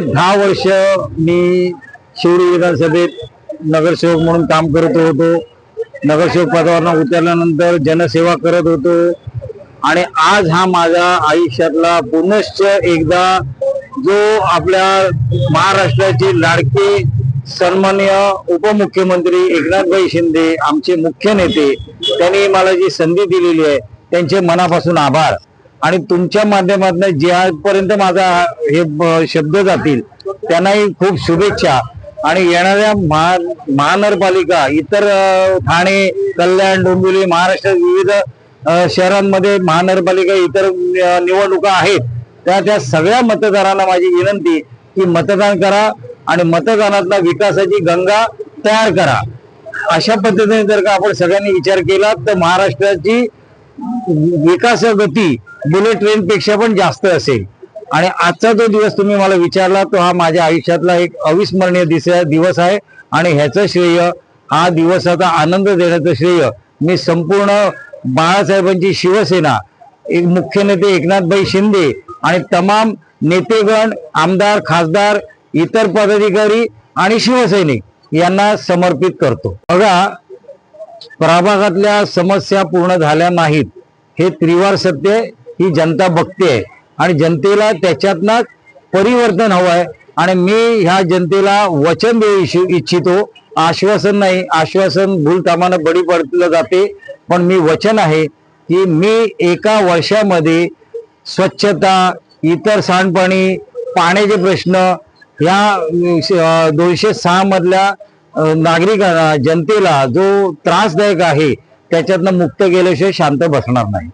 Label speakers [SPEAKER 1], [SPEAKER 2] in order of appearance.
[SPEAKER 1] दहा वर्ष मी शिवडी विधानसभेत नगरसेवक म्हणून काम करत होतो. नगरसेवक पदावर उतरल्यानंतर जनसेवा करत होतो. आणि आज हा माझ्या आयुष्यातला पुनश्च एकदा जो आपल्या महाराष्ट्राचे लाडके सन्मान्य उपमुख्यमंत्री एकनाथभाई शिंदे आमचे मुख्य नेते त्यांनी मला जी संधी दिलेली आहे त्यांचे मनापासून आभार. आणि तुमच्या माध्यमातून ज्यापर्यंत माझा हे शब्द जातील त्यांनाही खूप शुभेच्छा. आणि येणाऱ्या महा महानगरपालिका इतर ठाणे कल्याण डोंबिवली महाराष्ट्रात विविध शहरांमध्ये महानगरपालिका इतर निवडणुका आहेत त्या त्या सगळ्या मतदारांना माझी विनंती की मतदान करा आणि मतदानातला विकासाची गंगा तयार करा. अशा पद्धतीने जर का आपण सगळ्यांनी विचार केला तर महाराष्ट्राची विकास गती बुलेट ट्रेन पेक्षा पण जास्त असेल. आणि आजचा जो दिवस तुम्ही मला विचारला तो हा माझ्या आयुष्यातला एक अविस्मरणीय दिस दिवस आहे. आणि ह्याचं श्रेय हा दिवसाचा आनंद देण्याचं श्रेय मी संपूर्ण बाळासाहेबांची शिवसेना एक मुख्य नेते एकनाथभाई शिंदे आणि तमाम नेतेगण आमदार खासदार इतर पदाधिकारी आणि शिवसैनिक यांना समर्पित करतो. बघा प्रभागातल्या समस्या पूर्ण झाल्या नाहीत. हे त्रिवार सत्य ही जनता बघते आणि जनतेला त्याच्यातनं परिवर्तन हवं आहे. आणि मी ह्या जनतेला वचन देऊ इच्छितो. आश्वासन नाही. आश्वासन भूलतामानं बळी पडलं जाते. पण मी वचन आहे की मी एका वर्षामध्ये स्वच्छता इतर सांडपाणी पाण्याचे प्रश्न ह्या दोनशे सहा मधल्या नागरिकांना जनतेला जो त्रासदायक आहे त्याच्यातनं मुक्त गेल्याशिवाय शांत बसणार नाही.